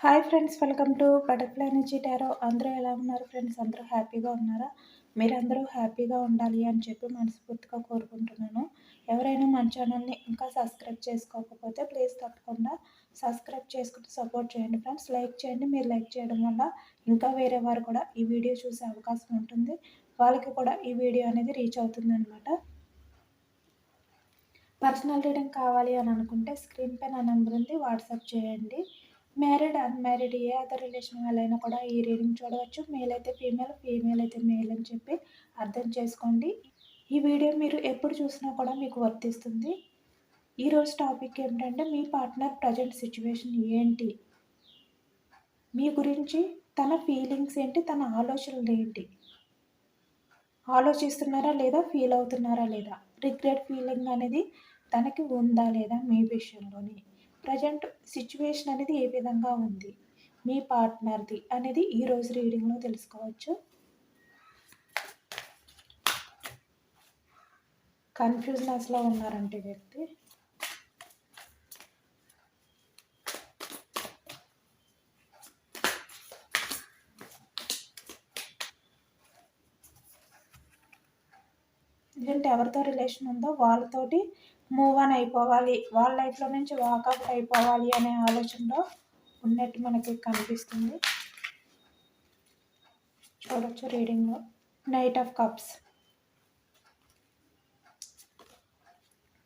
Hi friends welcome to butterfly నుంచి tarot. అందరూ ఎలా ఉన్నారు ఫ్రెండ్స్? అందరూ హ్యాపీగా ఉన్నారా? మీరందరూ హ్యాపీగా ఉండాలి అని చెప్పి మనస్ఫూర్తిగా కోరుకుంటున్నాను. ఎవరైనా మన ఛానల్ని ఇంకా సబ్స్క్రైబ్ చేసుకోకపోతే ప్లీజ్ తప్పకుండా సబ్స్క్రైబ్ చేసుకుంటూ సపోర్ట్ చేయండి ఫ్రెండ్స్. లైక్ చేయండి మీరు లైక్ చేయడం వల్ల ఇంకా వేరే వారు కూడా ఈ వీడియో చూసే అవకాశం ఉంటుంది. వాళ్ళకి కూడా ఈ వీడియో అనేది రీచ్ అవుతుంది అనమాట పర్సనల్ రీడింగ్ కావాలి అని అనుకుంటే స్క్రీన్ పైన నెంబర్ ఉంది వాట్సాప్ చేయండి. మ్యారీడ్ అన్మ్యారీడ్ ఏ అదర్ రిలేషన్ వాళ్ళైనా కూడా ఈ రీడింగ్ చూడవచ్చు. మేల్ అయితే ఫీమేల్ ఫీమేల్ అయితే మేల్ అని చెప్పి అర్థం చేసుకోండి. ఈ వీడియో మీరు ఎప్పుడు చూసినా కూడా మీకు వర్తిస్తుంది. ఈరోజు టాపిక్ ఏంటంటే మీ పార్ట్నర్ ప్రజెంట్ సిచ్యువేషన్ ఏంటి? మీ గురించి తన ఫీలింగ్స్ ఏంటి? తన ఆలోచనలు ఏంటి? ఆలోచిస్తున్నారా లేదా ఫీల్ అవుతున్నారా లేదా? రిగ్రెట్ ఫీలింగ్ అనేది తనకి ఉందా లేదా మీ విషయంలోని? ప్రజెంట్ సిచ్యువేషన్ అనేది ఏ విధంగా ఉంది? మీ పార్ట్నర్ది అనేది ఈరోజు రీడింగ్లో తెలుసుకోవచ్చు. కన్ఫ్యూజనెస్లో ఉన్నారంటే వ్యక్తి. ఎందుకంటే ఎవరితో రిలేషన్ ఉందో వాళ్ళతోటి మూవ్ ఆన్ అయిపోవాలి. వాళ్ళ లైఫ్లో నుంచి వాకౌట్ అయిపోవాలి అనే ఆలోచనలో ఉన్నట్టు మనకి కనిపిస్తుంది. చూడొచ్చు రీడింగ్లో knight of cups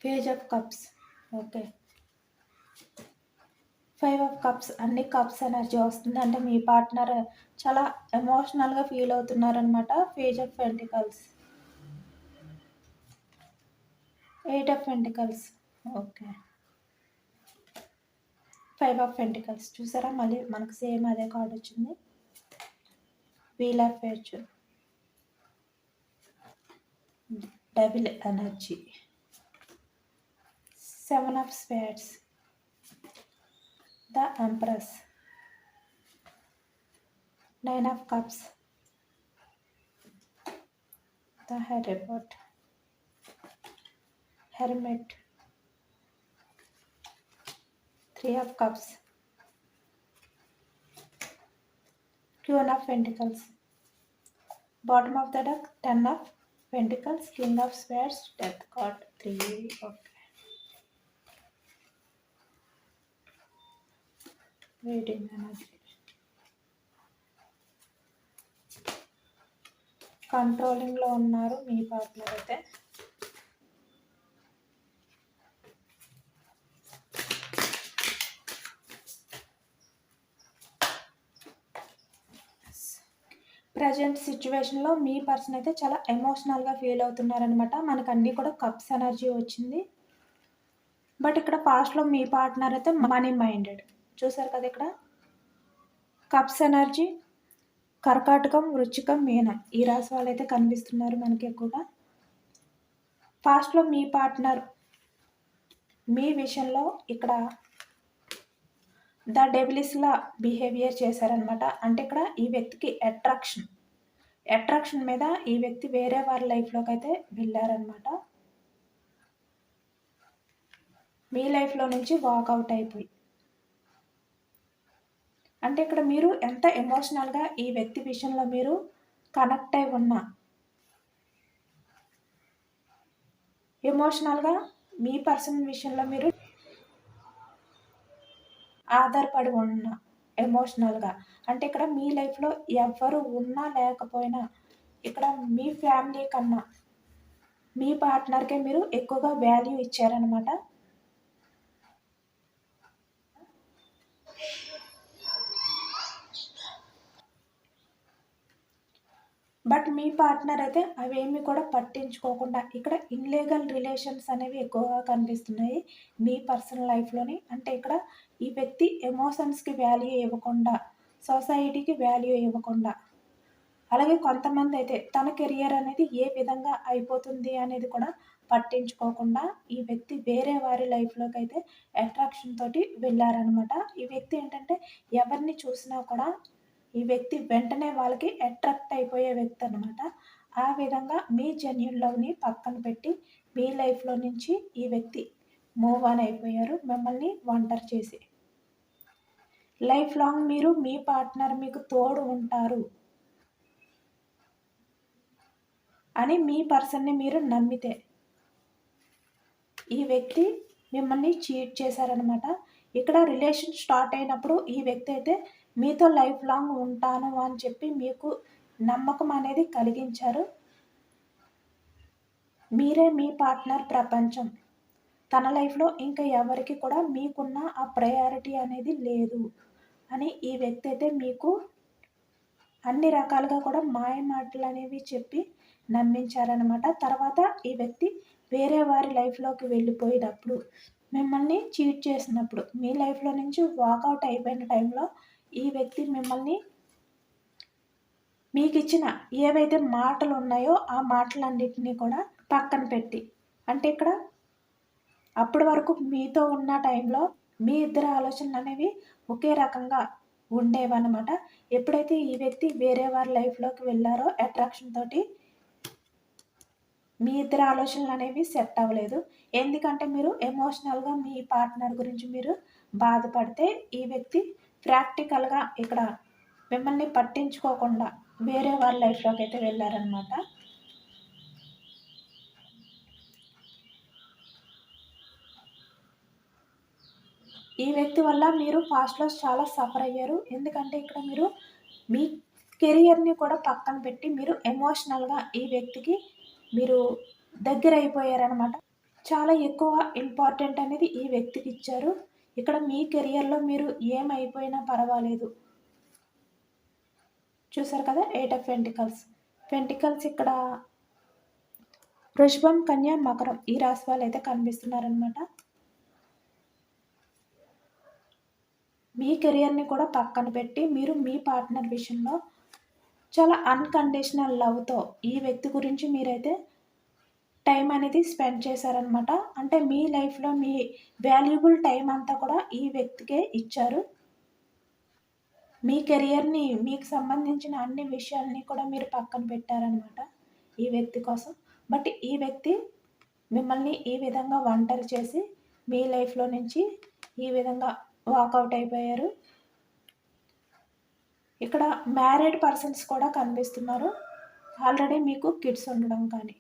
page of cups okay five of cups అన్ని కప్స్ ఎనర్జీ వస్తుంది. అంటే మీ పార్ట్నర్ చాలా ఎమోషనల్గా feel అవుతున్నారనమాట page of pentacles eight of pentacles okay five of pentacles చూసారా? మళ్ళీ మనకు సేమ్ అదే కార్డ్ వచ్చింది. Wheel of fortune double energy seven of swords the empress nine of cups the head report hermit. Three of cups. Queen of pentacles bottom of the deck ten of pentacles king of swords death card three. Okay. Waiting కంట్రోలింగ్లో ఉన్నారు మీ partner అయితే. Present సిచ్యువేషన్లో మీ person అయితే చాలా ఎమోషనల్గా feel అవుతున్నారనమాట మనకు అన్నీ కూడా కప్స్ ఎనర్జీ వచ్చింది. బట్ ఇక్కడ పాస్ట్లో మీ పార్ట్నర్ అయితే మనీ మైండెడ్ చూసారు కదా ఇక్కడ? కప్స్ ఎనర్జీ కర్కాటకం వృచ్చికం మీనం. ఈ రాశి వాళ్ళు అయితే కనిపిస్తున్నారు మనకి ఎక్కువగా. పాస్ట్లో మీ పార్ట్నర్ మీ విషయంలో ఇక్కడ ద డెబిలిస్లా బిహేవియర్ చేశారనమాట. అంటే ఇక్కడ ఈ వ్యక్తికి అట్రాక్షన్. అట్రాక్షన్ మీద ఈ వ్యక్తి వేరే వారి లైఫ్లోకి అయితే వెళ్ళారనమాట. మీ లైఫ్లో నుంచి వాకౌట్ అయిపోయి. అంటే ఇక్కడ మీరు ఎంత ఎమోషనల్గా ఈ వ్యక్తి విషయంలో మీరు కనెక్ట్ అయి ఉన్నా ఎమోషనల్గా మీ పర్సన్ విషయంలో మీరు ఆధారపడి ఉన్న ఎమోషనల్గా అంటే ఇక్కడ మీ లైఫ్లో ఎవరు ఉన్నా లేకపోయినా ఇక్కడ మీ ఫ్యామిలీ కన్నా మీ పార్ట్నర్కే మీరు ఎక్కువగా వాల్యూ ఇచ్చారనమాట బట్ మీ పార్ట్నర్ అయితే అవేమి కూడా పట్టించుకోకుండా ఇక్కడ ఇన్లీగల్ రిలేషన్స్ అనేవి ఎక్కువగా కనిపిస్తున్నాయి మీ పర్సనల్ లైఫ్లోని. అంటే ఇక్కడ ఈ వ్యక్తి ఎమోషన్స్కి వాల్యూ ఇవ్వకుండా సొసైటీకి వాల్యూ ఇవ్వకుండా. అలాగే కొంతమంది అయితే తన కెరియర్ అనేది ఏ విధంగా అయిపోతుంది అనేది కూడా పట్టించుకోకుండా ఈ వ్యక్తి వేరే వారి లైఫ్లోకి అయితే అట్రాక్షన్ తోటి వెళ్ళారనమాట. ఈ వ్యక్తి ఏంటంటే ఎవరిని చూసినా కూడా ఈ వ్యక్తి వెంటనే వాళ్ళకి అట్రాక్ట్ అయిపోయే వ్యక్తి అనమాట ఆ విధంగా మీ జెన్యున్ లవ్ని పక్కన పెట్టి మీ లైఫ్లో నుంచి ఈ వ్యక్తి మూవ్ ఆన్ అయిపోయారు. మిమ్మల్ని వంటర్ చేసి. లైఫ్ లాంగ్ మీరు మీ పార్ట్నర్ మీకు తోడు ఉంటారు అని మీ పర్సన్ని మీరు నమ్మితే ఈ వ్యక్తి మిమ్మల్ని చీట్ చేశారనమాట ఇక్కడ రిలేషన్ స్టార్ట్ అయినప్పుడు ఈ వ్యక్తి అయితే మీతో లైఫ్ లాంగ్ ఉంటాను అని చెప్పి మీకు నమ్మకం అనేది కలిగించారు. మీరే మీ పార్ట్నర్ ప్రపంచం. తన లైఫ్లో ఇంకా ఎవరికి కూడా మీకున్న ఆ ప్రయారిటీ అనేది లేదు అని ఈ వ్యక్తి అయితే మీకు అన్ని రకాలుగా కూడా మాయ మాటలు అనేవి చెప్పి నమ్మించారనమాట తర్వాత ఈ వ్యక్తి వేరే వారి లైఫ్లోకి వెళ్ళిపోయినప్పుడు మిమ్మల్ని చీట్ చేసినప్పుడు మీ లైఫ్లో నుంచి వాకౌట్ అయిపోయిన టైంలో ఈ వ్యక్తి మిమ్మల్ని మీకు ఇచ్చిన ఏవైతే మాటలు ఉన్నాయో ఆ మాటలన్నింటినీ కూడా పక్కన పెట్టి అంటే ఇక్కడ అప్పటి వరకు మీతో ఉన్న టైంలో మీ ఇద్దరు ఆలోచనలు అనేవి ఒకే రకంగా ఉండేవన్నమాట. ఎప్పుడైతే ఈ వ్యక్తి వేరే వారి లైఫ్లోకి వెళ్ళారో అట్రాక్షన్ తోటి మీ ఇద్దరు ఆలోచనలు అనేవి సెట్ అవ్వలేదు. ఎందుకంటే మీరు ఎమోషనల్గా మీ పార్ట్నర్ గురించి మీరు బాధపడితే ఈ వ్యక్తి ప్రాక్టికల్గా ఇక్కడ మిమ్మల్ని పట్టించుకోకుండా వేరే వాళ్ళ లైఫ్లోకి అయితే వెళ్ళారనమాట ఈ వ్యక్తి వల్ల మీరు ఫాస్ట్లో చాలా సఫర్ అయ్యారు. ఎందుకంటే ఇక్కడ మీరు మీ కెరియర్ని కూడా పక్కన పెట్టి మీరు ఎమోషనల్గా ఈ వ్యక్తికి మీరు దగ్గర అయిపోయారనమాట చాలా ఎక్కువ ఇంపార్టెంట్ అనేది ఈ వ్యక్తికి ఇచ్చారు. ఇక్కడ మీ కెరియర్లో మీరు ఏమైపోయినా పర్వాలేదు. చూసారు కదా ఎయిట్ ఆఫ్ పెంటికల్స్. పెంటికల్స్ ఇక్కడ వృషభం కన్యా మకరం ఈ రాశి వాళ్ళు అయితే కనిపిస్తున్నారనమాట మీ కెరియర్ని కూడా పక్కన పెట్టి మీరు మీ పార్ట్నర్ విషయంలో చాలా అన్కండిషనల్ లవ్తో ఈ వ్యక్తి గురించి మీరైతే టైం అనేది స్పెండ్ చేశారనమాట అంటే మీ లైఫ్లో మీ వాల్యుబుల్ టైం అంతా కూడా ఈ వ్యక్తికే ఇచ్చారు. మీ కెరియర్ని మీకు సంబంధించిన అన్ని విషయాల్ని కూడా మీరు పక్కన పెట్టారనమాట ఈ వ్యక్తి కోసం. బట్ ఈ వ్యక్తి మిమ్మల్ని ఈ విధంగా వంటలు చేసి మీ లైఫ్లో నుంచి ఈ విధంగా వాకౌట్ అయిపోయారు. ఇక్కడ మ్యారీడ్ పర్సన్స్ కూడా కనిపిస్తున్నారు. ఆల్రెడీ మీకు కిడ్స్ ఉండడం కానీ.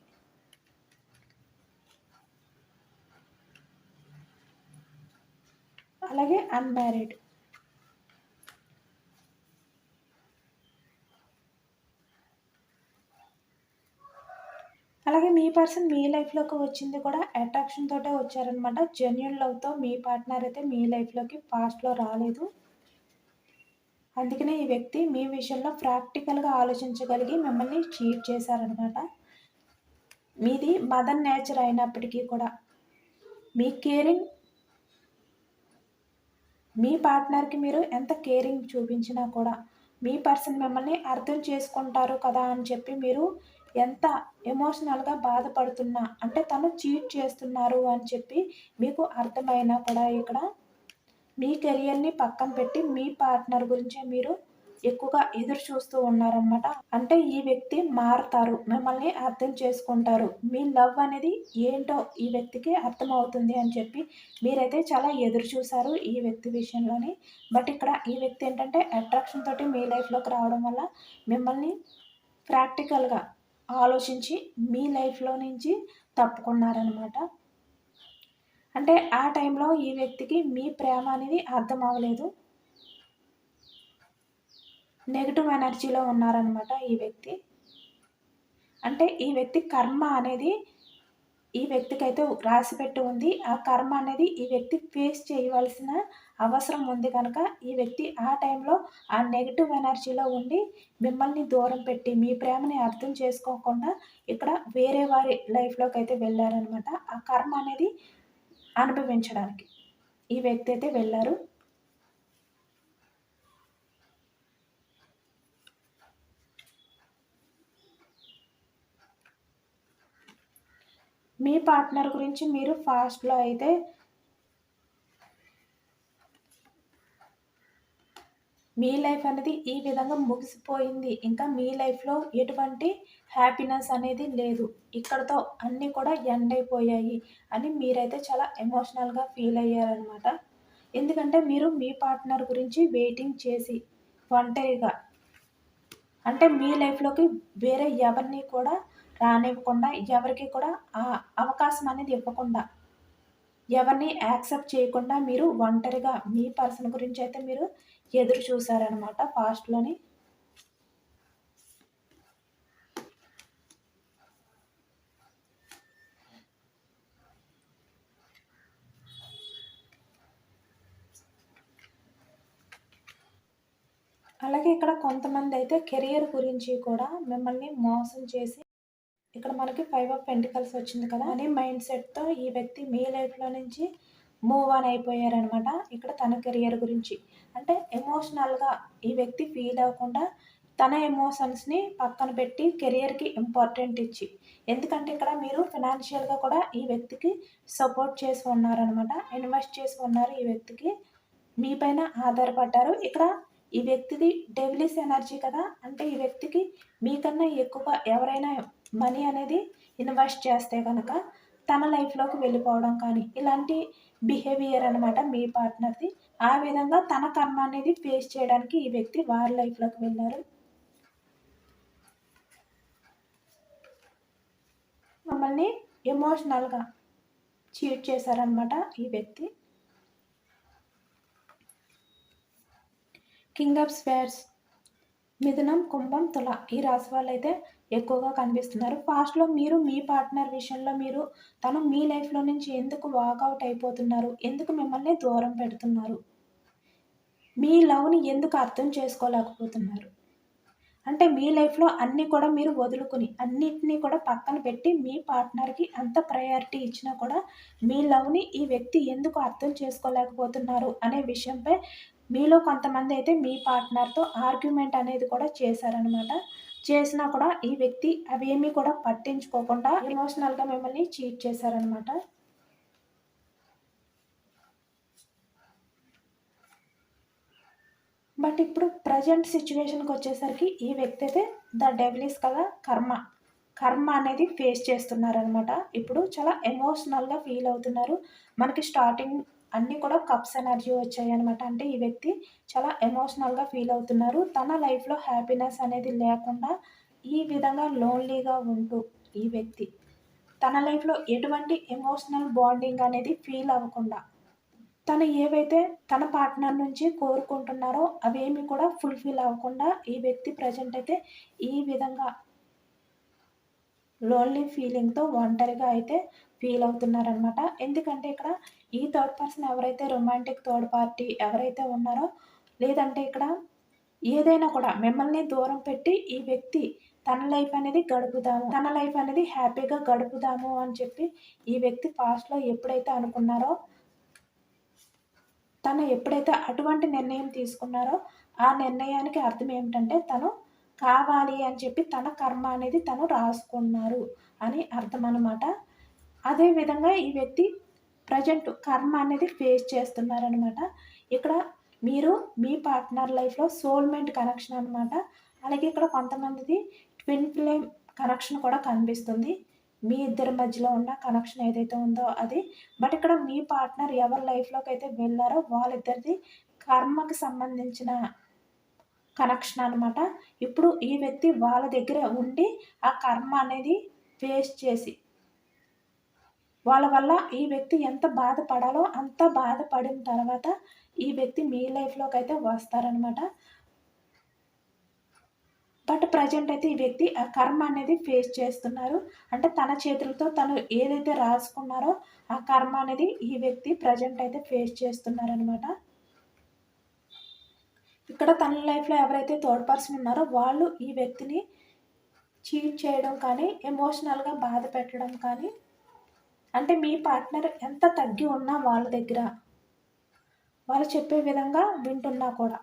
అలాగే అన్మ్యారీడ్ అలాగే మీ పర్సన్ మీ లైఫ్లోకి వచ్చింది కూడా అట్రాక్షన్ తోటే వచ్చారనమాట జెన్యున్ లవ్తో మీ పార్ట్నర్ అయితే మీ లైఫ్లోకి ఫాస్ట్లో రాలేదు. అందుకనే ఈ వ్యక్తి మీ విషయంలో ప్రాక్టికల్గా ఆలోచించగలిగి మిమ్మల్ని చీట్ చేశారనమాట మీది మదర్ నేచర్ అయినప్పటికీ కూడా మీ కేరింగ్ మీ పార్ట్నర్కి మీరు ఎంత కేరింగ్ చూపించినా కూడా మీ పర్సన్ మిమ్మల్ని అర్థం చేసుకుంటారు కదా అని చెప్పి మీరు ఎంత ఎమోషనల్గా బాధపడుతున్నా అంటే తను చీట్ చేస్తున్నారు అని చెప్పి మీకు అర్థమైనా కూడా ఇక్కడ మీ కెరియర్ని పక్కన పెట్టి మీ పార్ట్నర్ గురించే మీరు ఎక్కువగా ఎదురు చూస్తూ ఉన్నారనమాట అంటే ఈ వ్యక్తి మారుతారు మిమ్మల్ని అర్థం చేసుకుంటారు. మీ లవ్ అనేది ఏంటో ఈ వ్యక్తికి అర్థమవుతుంది అని చెప్పి మీరైతే చాలా ఎదురు చూశారు ఈ వ్యక్తి విషయంలోని. బట్ ఇక్కడ ఈ వ్యక్తి ఏంటంటే అట్రాక్షన్ తోటి మీ లైఫ్లోకి రావడం వల్ల మిమ్మల్ని ప్రాక్టికల్గా ఆలోచించి మీ లైఫ్లో నుంచి తప్పుకున్నారనమాట అంటే ఆ టైంలో ఈ వ్యక్తికి మీ ప్రేమ అనేది అర్థం అవ్వలేదు. నెగిటివ్ ఎనర్జీలో ఉన్నారనమాట ఈ వ్యక్తి. అంటే ఈ వ్యక్తి కర్మ అనేది ఈ వ్యక్తికి అయితే రాసిపెట్టి ఉంది. ఆ కర్మ అనేది ఈ వ్యక్తి ఫేస్ చేయవలసిన అవసరం ఉంది కనుక ఈ వ్యక్తి ఆ టైంలో ఆ నెగిటివ్ ఎనర్జీలో ఉండి మిమ్మల్ని దూరం పెట్టి మీ ప్రేమని అర్థం చేసుకోకుండా ఇక్కడ వేరే వారి లైఫ్లోకి అయితే వెళ్ళారనమాట. ఆ కర్మ అనేది అనుభవించడానికి ఈ వ్యక్తి అయితే వెళ్ళారు. మీ పార్ట్నర్ గురించి మీరు ఫాస్ట్లో అయితే మీ లైఫ్ అనేది ఈ విధంగా ముగిసిపోయింది. ఇంకా మీ లైఫ్లో ఎటువంటి హ్యాపీనెస్ అనేది లేదు. ఇక్కడతో అన్నీ కూడా ఎండ్ అయిపోయాయి అని మీరైతే చాలా ఎమోషనల్గా ఫీల్ అయ్యారనమాట ఎందుకంటే మీరు మీ పార్ట్నర్ గురించి వెయిటింగ్ చేసి ఒంటరిగా అంటే మీ లైఫ్లోకి వేరే ఎవరిని కూడా రానివ్వకుండా ఎవరికి కూడా ఆ అవకాశం అనేది ఇవ్వకుండా ఎవరిని యాక్సెప్ట్ చేయకుండా మీరు ఒంటరిగా మీ పర్సన్ గురించి అయితే మీరు ఎదురు చూసారనమాట పాస్ట్లోని అలాగే ఇక్కడ కొంతమంది అయితే కెరియర్ గురించి కూడా మిమ్మల్ని మోసం చేసి ఇక్కడ మనకి ఫైవ్ ఆఫ్ పెంటికల్స్ వచ్చింది కదా. అని మైండ్ సెట్తో ఈ వ్యక్తి మీ లైఫ్లో నుంచి మూవ్ ఆన్ అయిపోయారనమాట. ఇక్కడ తన కెరియర్ గురించి. అంటే ఎమోషనల్గా ఈ వ్యక్తి ఫీల్ అవ్వకుండా తన ఎమోషన్స్ని పక్కన పెట్టి కెరియర్కి ఇంపార్టెంట్ ఇచ్చి. ఎందుకంటే ఇక్కడ మీరు ఫినాన్షియల్గా కూడా ఈ వ్యక్తికి సపోర్ట్ చేసి ఉన్నారనమాట. ఇన్వెస్ట్ చేసి ఉన్నారు ఈ వ్యక్తికి. మీ పైన ఆధారపడ్డారు. ఇక్కడ ఈ వ్యక్తిది డెవిలిస్ ఎనర్జీ కదా. అంటే ఈ వ్యక్తికి మీకన్నా ఎక్కువగా ఎవరైనా మనీ అనేది ఇన్వెస్ట్ చేస్తే కనుక తన లైఫ్లోకి వెళ్ళిపోవడం కానీ ఇలాంటి బిహేవియర్ అనమాట మీ పార్ట్నర్ది. ఆ విధంగా తన కర్మ అనేది ఫేస్ చేయడానికి ఈ వ్యక్తి వారి లైఫ్లోకి వెళ్ళారు. మమ్మల్ని ఎమోషనల్గా చీట్ చేశారనమాట ఈ వ్యక్తి. కింగ్ ఆఫ్ స్వేర్స్ మిథునం కుంభం తుల ఈ రాశి వాళ్ళు అయితే ఎక్కువగా కనిపిస్తున్నారు. ఫాస్ట్లో మీరు మీ పార్ట్నర్ విషయంలో మీరు తను మీ లైఫ్లో నుంచి ఎందుకు వాకౌట్ అయిపోతున్నారు? ఎందుకు మిమ్మల్ని దూరం పెడుతున్నారు? మీ లవ్ని ఎందుకు అర్థం చేసుకోలేకపోతున్నారు? అంటే మీ లైఫ్లో అన్నీ కూడా మీరు వదులుకుని అన్నిటినీ కూడా పక్కన పెట్టి మీ పార్ట్నర్కి అంత ప్రయారిటీ ఇచ్చినా కూడా మీ లవ్ని ఈ వ్యక్తి ఎందుకు అర్థం చేసుకోలేకపోతున్నారు అనే విషయంపై మీలో కొంతమంది అయితే మీ పార్ట్నర్తో ఆర్గ్యుమెంట్ అనేది కూడా చేశారనమాట చేసినా కూడా ఈ వ్యక్తి అవేమీ కూడా పట్టించుకోకుండా ఎమోషనల్గా మిమ్మల్ని చీట్ చేశారనమాట బట్ ఇప్పుడు ప్రజెంట్ సిచ్యువేషన్కి వచ్చేసరికి ఈ వ్యక్తి అయితే ద డెవిలిస్ కదా కర్మ. కర్మ అనేది ఫేస్ చేస్తున్నారనమాట ఇప్పుడు చాలా ఎమోషనల్గా ఫీల్ అవుతున్నారు. మనకి స్టార్టింగ్ అన్నీ కూడా కప్స్ ఎనర్జీ వచ్చాయి అనమాట అంటే ఈ వ్యక్తి చాలా ఎమోషనల్గా ఫీల్ అవుతున్నారు. తన లైఫ్లో హ్యాపీనెస్ అనేది లేకుండా ఈ విధంగా లోన్లీగా ఉంటూ ఈ వ్యక్తి తన లైఫ్లో ఎటువంటి ఎమోషనల్ బాండింగ్ అనేది ఫీల్ అవ్వకుండా తను ఏవైతే తన పార్ట్నర్ నుంచి కోరుకుంటున్నారో అవేమి కూడా ఫుల్ఫిల్ అవ్వకుండా ఈ వ్యక్తి ప్రజెంట్ అయితే ఈ విధంగా లోన్లీ ఫీలింగ్తో ఒంటరిగా అయితే ఫీల్ అవుతున్నారనమాట ఎందుకంటే ఇక్కడ ఈ థర్డ్ పర్సన్ ఎవరైతే రొమాంటిక్ థర్డ్ పార్టీ ఎవరైతే ఉన్నారో లేదంటే ఇక్కడ ఏదైనా కూడా మిమ్మల్ని దూరం పెట్టి ఈ వ్యక్తి తన లైఫ్ అనేది గడుపుదాము తన లైఫ్ అనేది హ్యాపీగా గడుపుదాము అని చెప్పి ఈ వ్యక్తి పాస్ట్లో ఎప్పుడైతే అనుకున్నారో తను ఎప్పుడైతే అటువంటి నిర్ణయం తీసుకున్నారో ఆ నిర్ణయానికి అర్థం ఏమిటంటే తను కావాలి అని చెప్పి తన కర్మ అనేది తను రాసుకున్నారు అని అర్థం అనమాట అదేవిధంగా ఈ వ్యక్తి ప్రజెంట్ కర్మ అనేది ఫేస్ చేస్తున్నారనమాట. ఇక్కడ మీరు మీ పార్ట్నర్ లైఫ్లో సోల్మెంట్ కనెక్షన్ అనమాట. అలాగే ఇక్కడ కొంతమందిది ట్విన్ ఫ్లేమ్ కనెక్షన్ కూడా కనిపిస్తుంది. మీ ఇద్దరి మధ్యలో ఉన్న కనెక్షన్ ఏదైతే ఉందో అది. బట్ ఇక్కడ మీ పార్ట్నర్ ఎవరి లైఫ్లోకి అయితే వెళ్ళారో వాళ్ళిద్దరిది కర్మకి సంబంధించిన కనెక్షన్ అనమాట. ఇప్పుడు ఈ వ్యక్తి వాళ్ళ దగ్గర ఉండి ఆ కర్మ అనేది ఫేస్ చేసి వాళ్ళ వల్ల ఈ వ్యక్తి ఎంత బాధపడాలో అంత బాధపడిన తర్వాత ఈ వ్యక్తి మీ లైఫ్లోకి అయితే వస్తారనమాట బట్ ప్రజెంట్ అయితే ఈ వ్యక్తి ఆ కర్మ అనేది ఫేస్ చేస్తున్నారు. అంటే తన చేతులతో తను ఏదైతే రాసుకున్నారో ఆ కర్మ అనేది ఈ వ్యక్తి ప్రజెంట్ అయితే ఫేస్ చేస్తున్నారనమాట ఇక్కడ తన లైఫ్లో ఎవరైతే థర్డ్ పర్సన్ ఉన్నారో వాళ్ళు ఈ వ్యక్తిని చీట్ చేయడం కానీ ఎమోషనల్గా బాధ పెట్టడం కానీ అంటే మీ పార్ట్నర్ ఎంత తగ్గి ఉన్నా వాళ్ళ దగ్గర వాళ్ళు చెప్పే విధంగా వింటున్నా కూడా.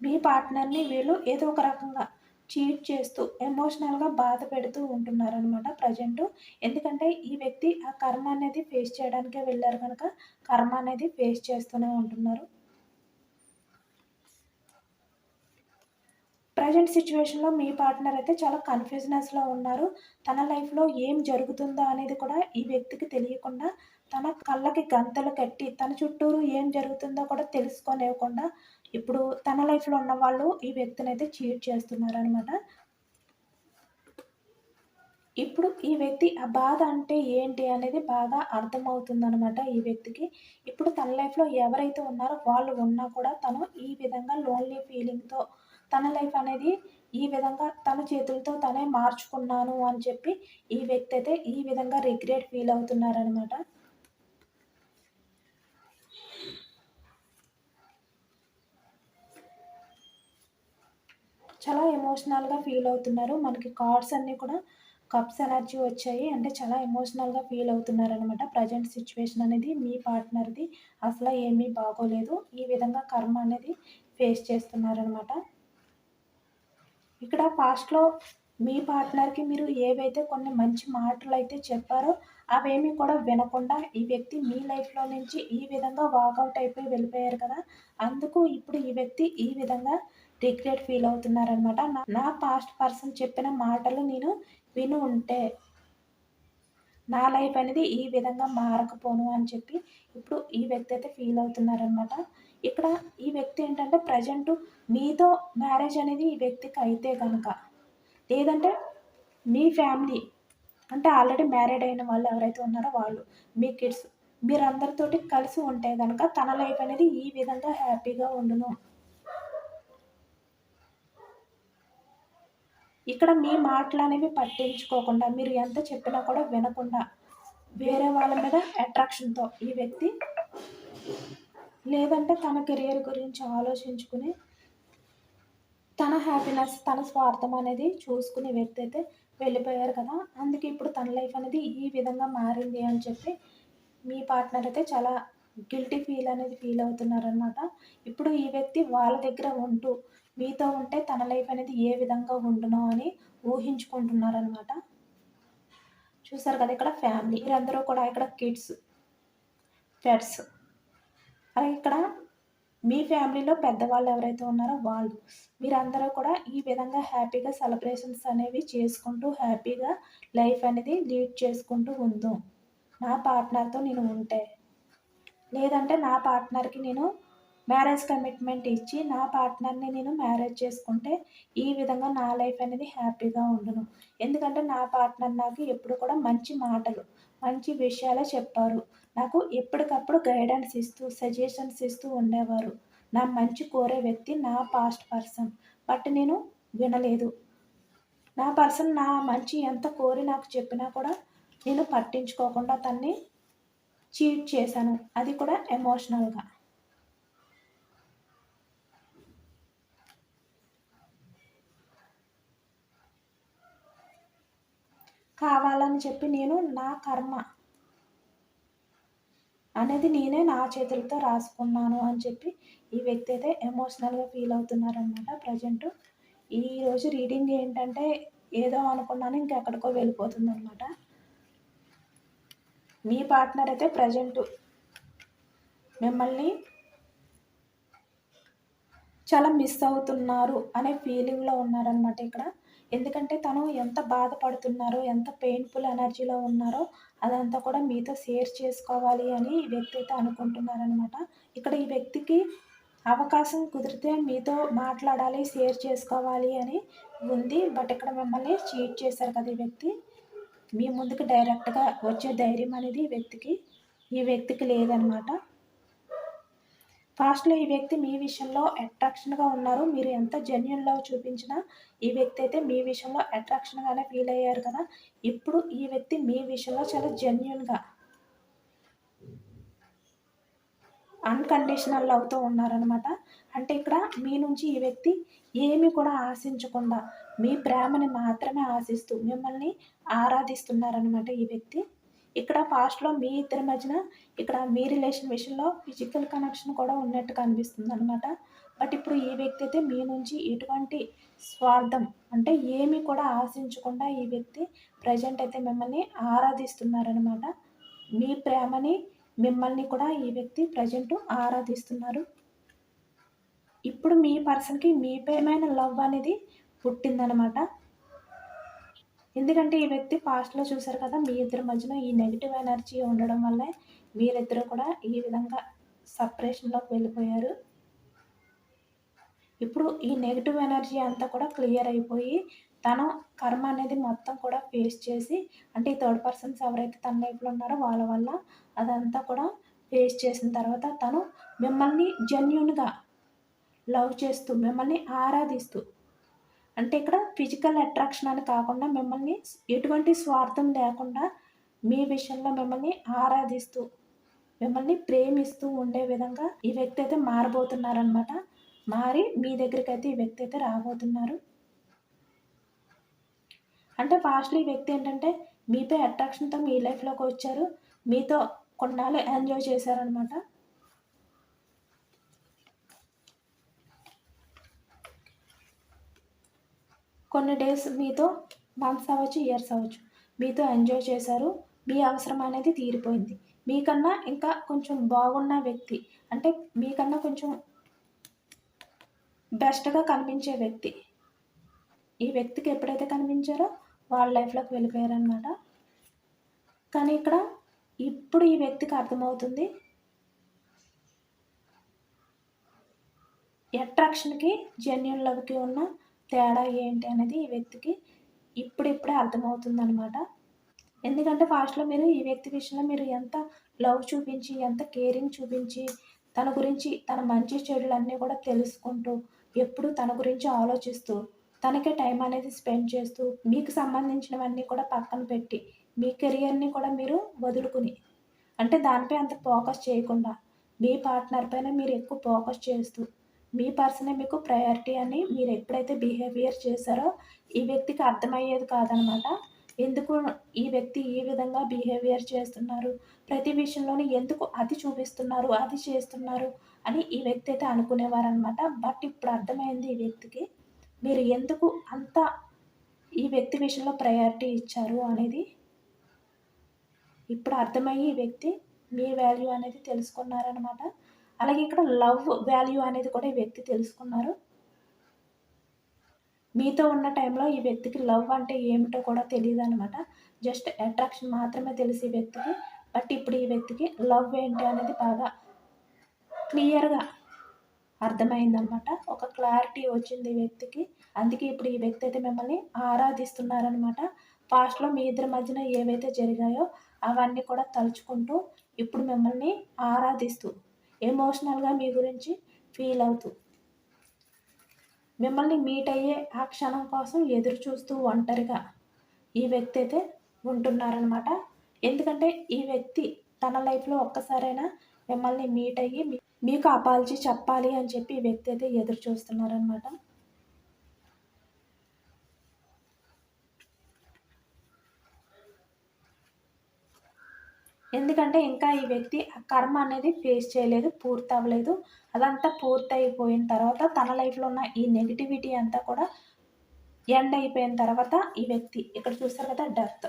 మీ పార్ట్నర్ని వీళ్ళు ఏదో ఒక రకంగా చీట్ చేస్తూ ఎమోషనల్గా బాధ పెడుతూ ఉంటున్నారనమాట ప్రజెంట్. ఎందుకంటే ఈ వ్యక్తి ఆ కర్మ అనేది ఫేస్ చేయడానికే వెళ్ళారు కనుక కర్మ అనేది ఫేస్ చేస్తూనే ఉంటున్నారు. ప్రజెంట్ సిచ్యువేషన్లో మీ పార్ట్నర్ అయితే చాలా కన్ఫ్యూజనెస్లో ఉన్నారు. తన లైఫ్లో ఏం జరుగుతుందో అనేది కూడా ఈ వ్యక్తికి తెలియకుండా తన కళ్ళకి గంతలు కట్టి తన చుట్టూరు ఏం జరుగుతుందో కూడా తెలుసుకోనివ్వకుండా ఇప్పుడు తన లైఫ్లో ఉన్న వాళ్ళు ఈ వ్యక్తిని అయితే చీట్ చేస్తున్నారు అనమాట ఇప్పుడు ఈ వ్యక్తి ఆ బాధ అంటే ఏంటి అనేది బాగా అర్థమవుతుందనమాట ఈ వ్యక్తికి. ఇప్పుడు తన లైఫ్లో ఎవరైతే ఉన్నారో వాళ్ళు ఉన్నా కూడా తను ఈ విధంగా లోన్లీ ఫీలింగ్తో తన లైఫ్ అనేది ఈ విధంగా తన చేతులతో తనే మార్చుకున్నాను అని చెప్పి ఈ వ్యక్తి అయితే ఈ విధంగా రిగ్రెట్ ఫీల్ అవుతున్నారనమాట చాలా ఎమోషనల్గా ఫీల్ అవుతున్నారు. మనకి కార్డ్స్ అన్నీ కూడా కప్స్ ఎనర్జీ వచ్చాయి. అంటే చాలా ఎమోషనల్గా ఫీల్ అవుతున్నారనమాట ప్రజెంట్ సిచ్యువేషన్ అనేది మీ పార్ట్నర్ది అసలు ఏమీ బాగోలేదు. ఈ విధంగా కర్మ అనేది ఫేస్ చేస్తున్నారనమాట ఇక్కడ పాస్ట్లో మీ పార్ట్నర్కి మీరు ఏవైతే కొన్ని మంచి మాటలు అయితే చెప్పారో అవేమీ కూడా వినకుండా ఈ వ్యక్తి మీ లైఫ్లో నుంచి ఈ విధంగా వాకౌట్ అయిపోయి వెళ్ళిపోయారు కదా. అందుకు ఇప్పుడు ఈ వ్యక్తి ఈ విధంగా రిగ్రెట్ ఫీల్ అవుతున్నారనమాట నా పాస్ట్ పర్సన్ చెప్పిన మాటలు నేను విను ఉంటే నా లైఫ్ అనేది ఈ విధంగా మారకపోను అని చెప్పి ఇప్పుడు ఈ వ్యక్తి అయితే ఫీల్ అవుతున్నారనమాట ఇక్కడ ఈ వ్యక్తి ఏంటంటే ప్రజెంట్ మీతో మ్యారేజ్ అనేది ఈ వ్యక్తికి అయితే కనుక. లేదంటే మీ ఫ్యామిలీ అంటే ఆల్రెడీ మ్యారీడ్ అయిన వాళ్ళు ఎవరైతే ఉన్నారో వాళ్ళు మీ కిడ్స్ మీరందరితోటి కలిసి ఉంటే కనుక తన లైఫ్ అనేది ఈ విధంగా హ్యాపీగా ఉండును. ఇక్కడ మీ మాటలు అనేవి పట్టించుకోకుండా మీరు ఎంత చెప్పినా కూడా వినకుండా వేరే వాళ్ళ మీద అట్రాక్షన్తో ఈ వ్యక్తి లేదంటే తన కెరియర్ గురించి ఆలోచించుకుని తన హ్యాపీనెస్ తన స్వార్థం అనేది చూసుకునే వ్యక్తి అయితే వెళ్ళిపోయారు కదా. అందుకే ఇప్పుడు తన లైఫ్ అనేది ఈ విధంగా మారింది అని చెప్పి మీ పార్ట్నర్ అయితే చాలా గిల్టీ ఫీల్ అనేది ఫీల్ అవుతున్నారనమాట ఇప్పుడు ఈ వ్యక్తి వాళ్ళ దగ్గర ఉంటూ మీతో ఉంటే తన లైఫ్ అనేది ఏ విధంగా ఉండునో అని ఊహించుకుంటున్నారనమాట చూసారు కదా ఇక్కడ ఫ్యామిలీ వీరందరూ కూడా ఇక్కడ కిడ్స్ పెట్స్. అలాగే ఇక్కడ మీ ఫ్యామిలీలో పెద్దవాళ్ళు ఎవరైతే ఉన్నారో వాళ్ళు మీరందరూ కూడా ఈ విధంగా హ్యాపీగా సెలబ్రేషన్స్ అనేవి చేసుకుంటూ హ్యాపీగా లైఫ్ అనేది లీడ్ చేసుకుంటూ ఉందాం నా పార్ట్నర్తో నేను ఉంటే. లేదంటే నా పార్ట్నర్కి నేను మ్యారేజ్ కమిట్మెంట్ ఇచ్చి నా పార్ట్నర్ని నేను మ్యారేజ్ చేసుకుంటే ఈ విధంగా నా లైఫ్ అనేది హ్యాపీగా ఉండును. ఎందుకంటే నా పార్ట్నర్ నాకు ఎప్పుడు కూడా మంచి మాటలు మంచి విషయాలే చెప్పారు. నాకు ఎప్పటికప్పుడు గైడెన్స్ ఇస్తూ సజెషన్స్ ఇస్తూ ఉండేవారు. నా మంచి కోరే వ్యక్తి నా పాస్ట్ పర్సన్ బట్ నేను వినలేదు. నా పర్సన్ నా మంచి ఎంత కోరి నాకు చెప్పినా కూడా నేను పట్టించుకోకుండా తన్ని చీట్ చేశాను. అది కూడా ఎమోషనల్గా కావాలని చెప్పి నేను నా కర్మ అనేది నేనే నా చేతులతో రాసుకున్నాను అని చెప్పి ఈ వ్యక్తి అయితే ఎమోషనల్గా ఫీల్ అవుతున్నారనమాట ప్రజెంట్ ఈరోజు రీడింగ్ ఏంటంటే ఏదో అనుకున్నాను ఇంకెక్కడికో వెళ్ళిపోతుంది అనమాట మీ పార్ట్నర్ అయితే ప్రజెంట్ మిమ్మల్ని చాలా మిస్ అవుతున్నారు అనే ఫీలింగ్లో ఉన్నారనమాట ఇక్కడ. ఎందుకంటే తను ఎంత బాధపడుతున్నారో ఎంత పెయిన్ఫుల్ ఎనర్జీలో ఉన్నారో అదంతా కూడా మీతో షేర్ చేసుకోవాలి అని ఈ వ్యక్తి అయితే అనుకుంటున్నారనమాట ఇక్కడ ఈ వ్యక్తికి అవకాశం కుదిరితే మీతో మాట్లాడాలి షేర్ చేసుకోవాలి అని ఉంది. బట్ ఇక్కడ మిమ్మల్ని చీట్ చేశారు కదా ఈ వ్యక్తి. మీ ముందుకు డైరెక్ట్గా వచ్చే ధైర్యం అనేది ఈ వ్యక్తికి ఈ వ్యక్తికి లేదనమాట ఫాస్ట్లో ఈ వ్యక్తి మీ విషయంలో అట్రాక్షన్గా ఉన్నారు. మీరు ఎంత జెన్యున్ లవ్ చూపించినా ఈ వ్యక్తి అయితే మీ విషయంలో అట్రాక్షన్గానే ఫీల్ అయ్యారు కదా. ఇప్పుడు ఈ వ్యక్తి మీ విషయంలో చాలా జెన్యున్గా అన్కండిషనల్ లవ్తో ఉన్నారనమాట అంటే ఇక్కడ మీ నుంచి ఈ వ్యక్తి ఏమి కూడా ఆశించకుండా మీ ప్రేమని మాత్రమే ఆశిస్తూ మిమ్మల్ని ఆరాధిస్తున్నారనమాట ఈ వ్యక్తి. ఇక్కడ పాస్ట్లో మీ ఇద్దరి మధ్యన ఇక్కడ మీ రిలేషన్ విషయంలో ఫిజికల్ కనెక్షన్ కూడా ఉన్నట్టు కనిపిస్తుంది అనమాట బట్ ఇప్పుడు ఈ వ్యక్తి అయితే మీ నుంచి ఎటువంటి స్వార్థం అంటే ఏమి కూడా ఆశించకుండా ఈ వ్యక్తి ప్రజెంట్ అయితే మిమ్మల్ని ఆరాధిస్తున్నారనమాట మీ ప్రేమని మిమ్మల్ని కూడా ఈ వ్యక్తి ప్రజెంట్ ఆరాధిస్తున్నారు. ఇప్పుడు మీ పర్సన్‌కి మీ ప్రేమైన లవ్ అనేది పుట్టిందనమాట. ఎందుకంటే ఈ వ్యక్తి పాస్ట్‌లో చూసారు కదా! మీ ఇద్దరి మధ్యన ఈ నెగిటివ్ ఎనర్జీ ఉండడం వల్లే మీరిద్దరూ కూడా ఈ విధంగా సపరేషన్లోకి వెళ్ళిపోయారు. ఇప్పుడు ఈ నెగిటివ్ ఎనర్జీ అంతా కూడా క్లియర్ అయిపోయి, తను కర్మ అనేది మొత్తం కూడా ఫేస్ చేసి అంటే ఈ థర్డ్ పర్సన్స్ ఎవరైతే తన లైఫ్‌లో ఉన్నారో వాళ్ళ వల్ల అదంతా కూడా ఫేస్ చేసిన తర్వాత తను మిమ్మల్ని జెన్యున్గా లవ్ చేస్తూ, మిమ్మల్ని ఆరాధిస్తూ అంటే ఇక్కడ ఫిజికల్ అట్రాక్షన్ అని కాకుండా మిమ్మల్ని ఎటువంటి స్వార్థం లేకుండా మీ విషయంలో మిమ్మల్ని ఆరాధిస్తూ, మిమ్మల్ని ప్రేమిస్తూ ఉండే విధంగా ఈ వ్యక్తి అయితే మారబోతున్నారనమాట. మారి మీ దగ్గరికి అయితే ఈ వ్యక్తి అయితే రాబోతున్నారు. అంటే ఫాస్ట్‌లీ ఈ వ్యక్తి ఏంటంటే మీపై అట్రాక్షన్‌తో మీ లైఫ్‌లోకి వచ్చారు. మీతో కొన్నాళ్ళు ఎంజాయ్ చేశారనమాట. కొన్ని డేస్ మీతో మంత్స్ అవ్వచ్చు, ఇయర్స్ అవ్వచ్చు. మీతో ఎంజాయ్ చేశారు. మీ అవసరం అనేది తీరిపోయింది. మీకన్నా ఇంకా కొంచెం బాగున్న వ్యక్తి అంటే మీకన్నా కొంచెం బెస్ట్‌గా కనిపించే వ్యక్తి. ఈ వ్యక్తికి ఎప్పుడైతే కనిపించారో వాళ్ళ లైఫ్‌లోకి వెళ్ళిపోయారనమాట. కానీ ఇక్కడ ఇప్పుడు ఈ వ్యక్తికి అర్థమవుతుంది అట్రాక్షన్‌కి, జెన్యున్ లవ్‌కి ఉన్న తేడా ఏంటి అనేది ఈ వ్యక్తికి ఇప్పుడిప్పుడే అర్థమవుతుందనమాట. ఎందుకంటే ఫాస్ట్‌లో మీరు ఈ వ్యక్తి విషయంలో మీరు ఎంత లవ్ చూపించి, ఎంత కేరింగ్ చూపించి, తన గురించి తన మంచి చెడులన్నీ కూడా తెలుసుకుంటూ, ఎప్పుడూ తన గురించి ఆలోచిస్తూ, తనకే టైం అనేది స్పెండ్ చేస్తూ, మీకు సంబంధించినవన్నీ కూడా పక్కన పెట్టి, మీ కెరియర్‌ని కూడా మీరు వదులుకుని, అంటే దానిపై అంత ఫోకస్ చేయకుండా, మీ పార్ట్నర్ పైన మీరు ఎక్కువ ఫోకస్ చేస్తూ, మీ పర్సనే మీకు ప్రయారిటీ అని మీరు ఎప్పుడైతే బిహేవియర్ చేశారో, ఈ వ్యక్తికి అర్థమయ్యేది కాదనమాట. ఎందుకు ఈ వ్యక్తి ఈ విధంగా బిహేవియర్ చేస్తున్నారు, ప్రతి విషయంలోని ఎందుకు అది చూపిస్తున్నారు, అది చేస్తున్నారు అని ఈ వ్యక్తి అయితే అనుకునేవారనమాట. బట్ ఇప్పుడు అర్థమైంది ఈ వ్యక్తికి. మీరు ఎందుకు అంత ఈ వ్యక్తి విషయంలో ప్రయారిటీ ఇచ్చారు అనేది ఇప్పుడు అర్థమయ్యి ఈ వ్యక్తి మీ వాల్యూ అనేది తెలుసుకున్నారనమాట. అలాగే ఇక్కడ లవ్ వాల్యూ అనేది కూడా ఈ వ్యక్తి తెలుసుకున్నారు. మీతో ఉన్న టైంలో ఈ వ్యక్తికి లవ్ అంటే ఏమిటో కూడా తెలియదు అనమాట జస్ట్ అట్రాక్షన్ మాత్రమే తెలిసి ఈ వ్యక్తికి. బట్ ఇప్పుడు ఈ వ్యక్తికి లవ్ ఏంటి అనేది బాగా క్లియర్‌గా అర్థమైందనమాట. ఒక క్లారిటీ వచ్చింది ఈ వ్యక్తికి. అందుకే ఇప్పుడు ఈ వ్యక్తి అయితే మిమ్మల్ని ఆరాధిస్తున్నారనమాట. పాస్ట్‌లో మీ ఇద్దరి మధ్యన ఏవైతే జరిగాయో అవన్నీ కూడా తలుచుకుంటూ ఇప్పుడు మిమ్మల్ని ఆరాధిస్తూ, ఎమోషనల్‌గా మీ గురించి ఫీల్ అవుతూ, మిమ్మల్ని మీట్ అయ్యే ఆ క్షణం కోసం ఎదురు చూస్తూ ఒంటరిగా ఈ వ్యక్తి అయితే ఉంటున్నారనమాట. ఎందుకంటే ఈ వ్యక్తి తన లైఫ్‌లో ఒక్కసారైనా మిమ్మల్ని మీట్ అయ్యి మీకు అపాలజీ చెప్పాలి అని చెప్పి ఈ వ్యక్తి అయితే ఎదురు చూస్తున్నారనమాట. ఎందుకంటే ఇంకా ఈ వ్యక్తి ఆ కర్మ అనేది ఫేస్ చేయలేదు, పూర్తి అవ్వలేదు. అదంతా పూర్తయిపోయిన తర్వాత తన లైఫ్‌లో ఉన్న ఈ నెగిటివిటీ అంతా కూడా ఎండ్ అయిపోయిన తర్వాత ఈ వ్యక్తి ఇక్కడ చూస్తారు కదా డెత్.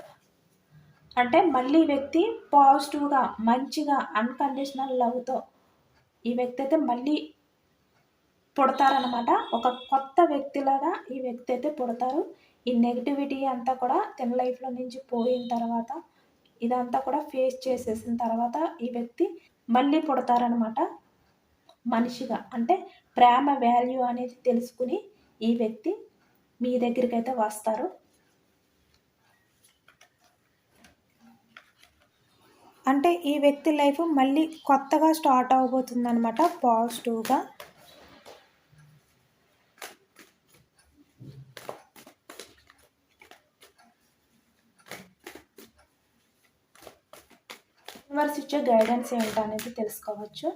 అంటే మళ్ళీ వ్యక్తి పాజిటివ్‌గా, మంచిగా, అన్‌కండిషనల్ లవ్‌తో ఈ వ్యక్తి అయితే మళ్ళీ పుడతారనమాట. ఒక కొత్త వ్యక్తిలాగా ఈ వ్యక్తి అయితే పుడతారు. ఈ నెగిటివిటీ అంతా కూడా తన లైఫ్‌లో నుంచి పోయిన తర్వాత ఇదంతా కూడా ఫేస్ చేసేసిన తర్వాత ఈ వ్యక్తి మళ్ళీ పుడతారనమాట. మనిషిగా అంటే ప్రేమ వాల్యూ అనేది తెలుసుకుని ఈ వ్యక్తి మీ దగ్గరికైతే వస్తారు. అంటే ఈ వ్యక్తి లైఫ్ మళ్ళీ కొత్తగా స్టార్ట్ అవ్వబోతుందనమాట పాజిటివ్‌గా. యూనివర్స్ ఇచ్చే గైడెన్స్ ఏంటనేది తెలుసుకోవచ్చు.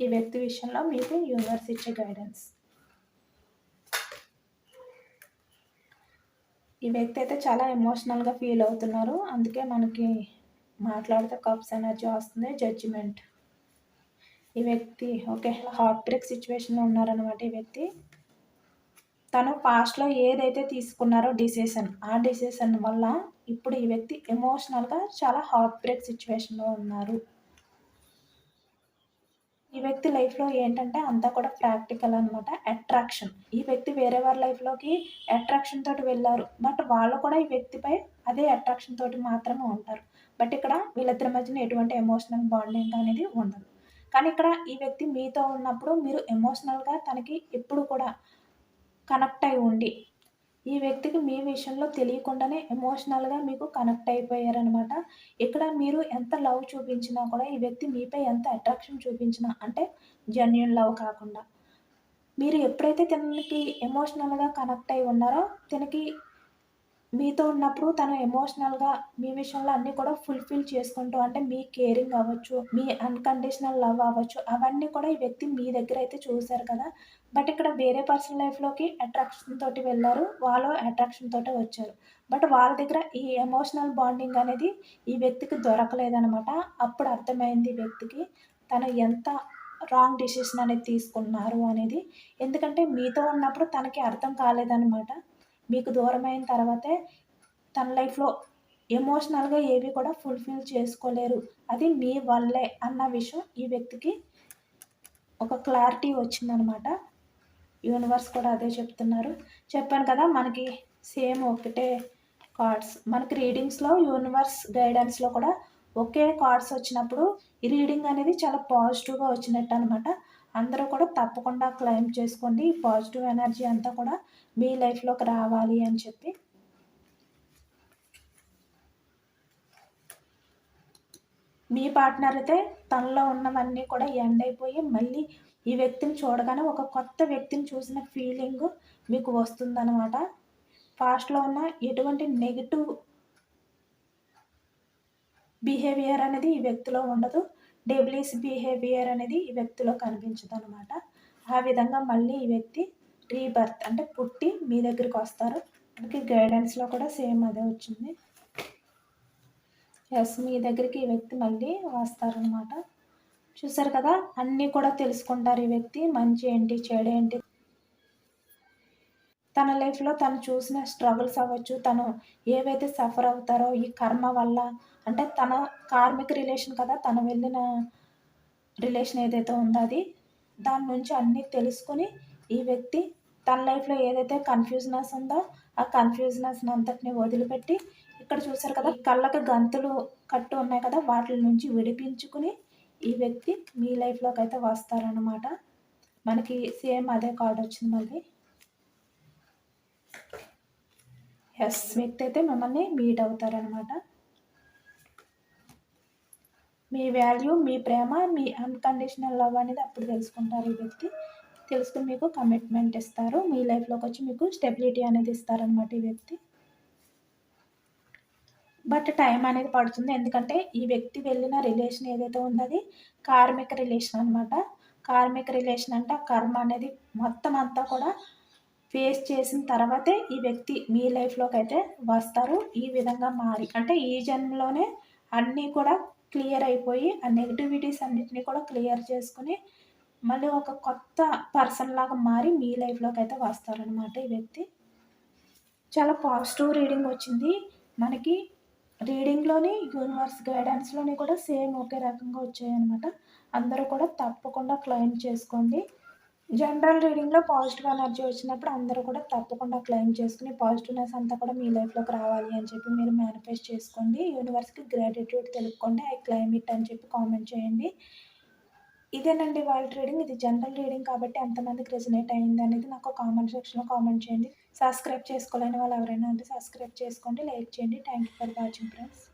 ఈ వ్యక్తి విషయంలో మీకు యూనివర్స్ ఇచ్చే గైడెన్స్. ఈ వ్యక్తి అయితే చాలా ఎమోషనల్‌గా ఫీల్ అవుతున్నారు. అందుకే మనకి మాట్లాడితే కప్స్ ఎనర్జీ వస్తుంది. జడ్జిమెంట్. ఈ వ్యక్తి ఓకే. హార్ట్ బ్రేక్ సిచ్యువేషన్లో ఉన్నారనమాట ఈ వ్యక్తి. తను పాస్ట్‌లో ఏదైతే తీసుకున్నారో డిసిషన్, ఆ డిసిషన్ వల్ల ఇప్పుడు ఈ వ్యక్తి ఎమోషనల్‌గా చాలా హార్ట్ బ్రేక్ సిచ్యువేషన్లో ఉన్నారు. ఈ వ్యక్తి లైఫ్‌లో ఏంటంటే అంతా కూడా ప్రాక్టికల్ అనమాట. అట్రాక్షన్. ఈ వ్యక్తి వేరే వారి లైఫ్‌లోకి అట్రాక్షన్ తోటి వెళ్ళారు బట్ వాళ్ళు కూడా ఈ వ్యక్తిపై అదే అట్రాక్షన్ తోటి మాత్రమే ఉంటారు. బట్ ఇక్కడ వీళ్ళిద్దరి మధ్యన ఎటువంటి ఎమోషనల్ బాండింగ్ అనేది ఉండదు. కానీ ఇక్కడ ఈ వ్యక్తి మీతో ఉన్నప్పుడు మీరు ఎమోషనల్‌గా తనకి ఎప్పుడు కూడా కనెక్ట్ అయి ఉండి ఈ వ్యక్తికి మీ విషయంలో తెలియకుండానే ఎమోషనల్‌గా మీకు కనెక్ట్ అయిపోయారనమాట. ఇక్కడ మీరు ఎంత లవ్ చూపించినా కూడా ఈ వ్యక్తి మీపై ఎంత అట్రాక్షన్ చూపించినా అంటే జెన్యున్ లవ్ కాకుండా, మీరు ఎప్పుడైతే తనకి ఎమోషనల్‌గా కనెక్ట్ అయి ఉన్నారో తనకి మీతో ఉన్నప్పుడు తను ఎమోషనల్‌గా మీ విషయంలో అన్నీ కూడా ఫుల్‌ఫిల్ చేసుకుంటూ అంటే మీ కేరింగ్ అవ్వచ్చు, మీ అన్‌కండిషనల్ లవ్ అవ్వచ్చు, అవన్నీ కూడా ఈ వ్యక్తి మీ దగ్గర అయితే చూశారు కదా! బట్ ఇక్కడ వేరే పర్సన్ లైఫ్‌లోకి అట్రాక్షన్ తోటి వెళ్ళారు వాళ్ళు అట్రాక్షన్ తోటి వచ్చారు. బట్ వాళ్ళ దగ్గర ఈ ఎమోషనల్ బాండింగ్ అనేది ఈ వ్యక్తికి దొరకలేదనమాట. అప్పుడు అర్థమైంది ఈ వ్యక్తికి తను ఎంత రాంగ్ డెసిషన్ అనేది తీసుకున్నారు అనేది. ఎందుకంటే మీతో ఉన్నప్పుడు తనకి అర్థం కాలేదనమాట. మీకు దూరమైన తర్వాతే తన లైఫ్‌లో ఎమోషనల్‌గా ఏవి కూడా ఫుల్‌ఫిల్ చేసుకోలేరు. అది మీ వల్లే అన్న విషయం ఈ వ్యక్తికి ఒక క్లారిటీ వచ్చిందనమాట. యూనివర్స్ కూడా అదే చెప్తున్నారు. చెప్పాను కదా! మనకి సేమ్ ఒకటే కార్డ్స్. మనకి రీడింగ్స్‌లో యూనివర్స్ గైడెన్స్‌లో కూడా ఒకే కార్డ్స్ వచ్చినప్పుడు ఈ రీడింగ్ అనేది చాలా పాజిటివ్‌గా వచ్చినట్టు అనమాట అందరూ కూడా తప్పకుండా క్లెయిమ్ చేసుకోండి. ఈ పాజిటివ్ ఎనర్జీ అంతా కూడా మీ లైఫ్‌లోకి రావాలి అని చెప్పి. మీ పార్ట్నర్ అయితే తనలో ఉన్నవన్నీ కూడా ఎండ్ అయిపోయి మళ్ళీ ఈ వ్యక్తిని చూడగానే ఒక కొత్త వ్యక్తిని చూసిన ఫీలింగ్ మీకు వస్తుందనమాట. పాస్ట్‌లో ఉన్న ఎటువంటి నెగిటివ్ బిహేవియర్ అనేది ఈ వ్యక్తిలో ఉండదు. డెబ్లీస్ బిహేవియర్ అనేది ఈ వ్యక్తిలో కనిపించదు అనమాట ఆ విధంగా మళ్ళీ ఈ వ్యక్తి రీబర్త్ అంటే పుట్టి మీ దగ్గరికి వస్తారు. మనకి గైడెన్స్‌లో కూడా సేమ్ అదే వచ్చింది. ఎస్ మీ దగ్గరికి ఈ వ్యక్తి మళ్ళీ వస్తారనమాట. చూసారు కదా! అన్నీ కూడా తెలుసుకుంటారు ఈ వ్యక్తి. మంచి ఏంటి, చెడేంటి తన లైఫ్‌లో తను చూసిన స్ట్రగుల్స్ అవ్వచ్చు, తను ఏవైతే సఫర్ అవుతారో ఈ కర్మ వల్ల అంటే తన కార్మిక రిలేషన్ కదా! తను వెళ్ళిన రిలేషన్ ఏదైతే ఉందో అది. దాని నుంచి అన్నీ తెలుసుకొని ఈ వ్యక్తి తన లైఫ్‌లో ఏదైతే కన్‌ఫ్యూజనెస్ ఉందో ఆ కన్‌ఫ్యూజనెస్‌ని అంతటిని వదిలిపెట్టి ఇక్కడ చూసారు కదా! కళ్ళకు గంతులు కట్టు ఉన్నాయి కదా! వాటి నుంచి విడిపించుకుని ఈ వ్యక్తి మీ లైఫ్‌లోకి అయితే వస్తారనమాట. మనకి సేమ్ అదే కార్డ్ వచ్చింది మళ్ళీ. ఎస్ వ్యక్తి అయితే మిమ్మల్ని మీట్ అవుతారనమాట. మీ వాల్యూ, మీ ప్రేమ, మీ అన్‌కండిషనల్ లవ్ అనేది అప్పుడు తెలుసుకుంటారు ఈ వ్యక్తి. తెలుసుకుని మీకు కమిట్మెంట్ ఇస్తారు. మీ లైఫ్‌లోకి వచ్చి మీకు స్టెబిలిటీ అనేది ఇస్తారనమాట ఈ వ్యక్తి. బట్ టైం అనేది పడుతుంది. ఎందుకంటే ఈ వ్యక్తి వెళ్ళిన రిలేషన్ ఏదైతే ఉందో అది కార్మిక రిలేషన్ అనమాట. కార్మిక రిలేషన్ అంటే ఆ కర్మ అనేది మొత్తం అంతా కూడా ఫేస్ చేసిన తర్వాతే ఈ వ్యక్తి మీ లైఫ్‌లోకి అయితే వస్తారు. ఈ విధంగా మారి అంటే ఈ జన్మలోనే అన్నీ కూడా క్లియర్ అయిపోయి ఆ నెగటివిటీస్ అన్నిటిని కూడా క్లియర్ చేసుకొని మళ్ళీ ఒక కొత్త పర్సన్ లాగా మారి మీ లైఫ్‌లోకి అయితే వస్తారనమాట ఈ వ్యక్తి. చాలా పాజిటివ్ రీడింగ్ వచ్చింది. మనకి రీడింగ్‌లోని యూనివర్స్ గైడెన్స్‌లోని కూడా సేమ్ ఒకే రకంగా వచ్చాయన్నమాట అందరూ కూడా తప్పకుండా క్లెయిమ్ చేసుకోండి. జనరల్ రీడింగ్‌లో పాజిటివ్ ఎనర్జీ వచ్చినప్పుడు అందరూ కూడా తప్పకుండా క్లెయిమ్ చేసుకుని పాజిటివ్‌నెస్ అంతా కూడా మీ లైఫ్‌లోకి రావాలి అని చెప్పి మీరు మేనిఫెస్ట్ చేసుకోండి. యూనివర్స్‌కి గ్రాటిట్యూడ్ తెలుపుకోండి. ఐ క్లెయిమ్ ఇట్ అని చెప్పి కామెంట్ చేయండి. ఇదేనండి ఇవాల్టి రీడింగ్. ఇది జనరల్ రీడింగ్ కాబట్టి ఎంతమందికి రెజినేట్ అయింది అనేది నాకు కామెంట్ సెక్షన్‌లో కామెంట్ చేయండి. సబ్స్క్రైబ్ చేసుకోలేని వాళ్ళు ఎవరైనా ఉంటే సబ్స్క్రైబ్ చేసుకోండి. లైక్ చేయండి. Thank you for watching friends.